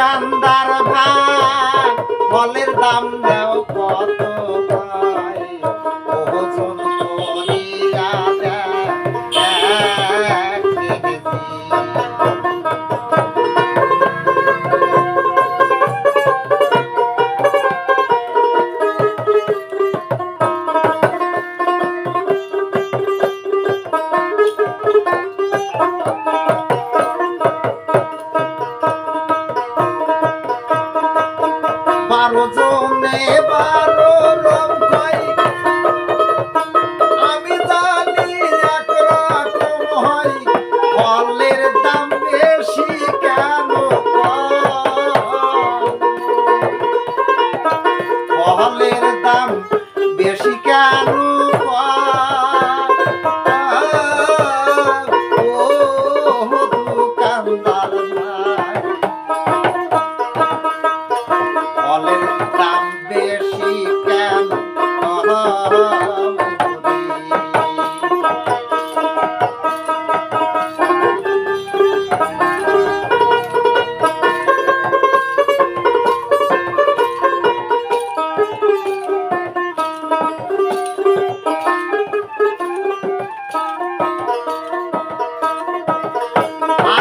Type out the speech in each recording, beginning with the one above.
দোকানদার ভাই ফলের দাম দেও কত? বারো জনে বারো লঙ্কাই আমি জানি একরকম হয়, ফলের দাম বেশি কেন ফলের দাম বেশি কেন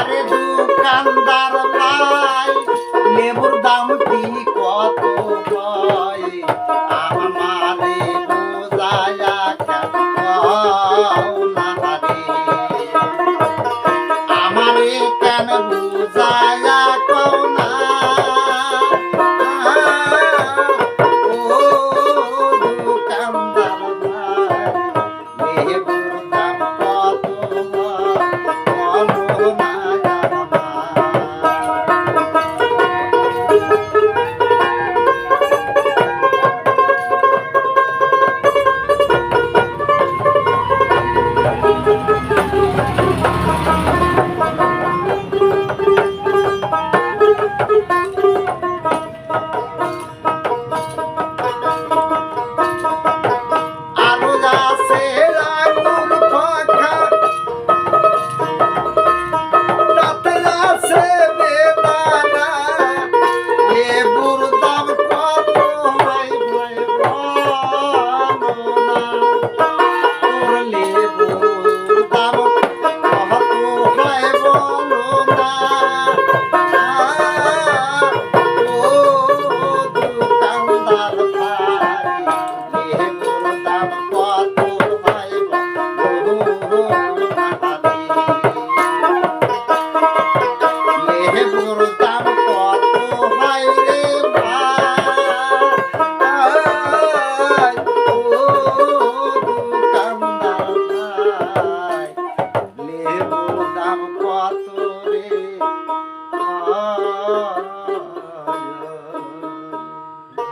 আরে দোকানদার ভাই লেবুর দাম কত হয় আমারে বোঝায়া কেন